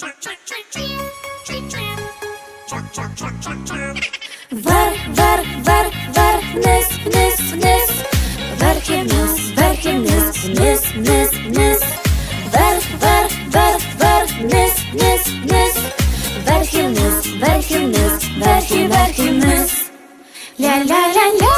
Ver, ver, ver, ver, nes, nes, nes. Ver kemiz, ver kemiz, nes, nes, nes. Ver, ver, ver, ver, nes, nes, nes. Ver kemiz, ver kemiz, ver kemiz, ver kemiz. La la la la.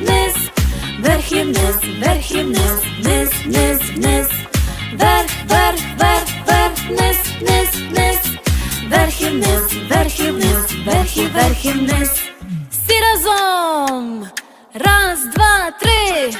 вниз, вверх і вниз, вверх і вниз, вниз, вниз, вниз, вверх, вверх, вверх, вверх, вниз, вниз, вниз, вверх і вниз, вверх і вниз, вверх і вверх і вниз. Всі разом. Раз, два, три.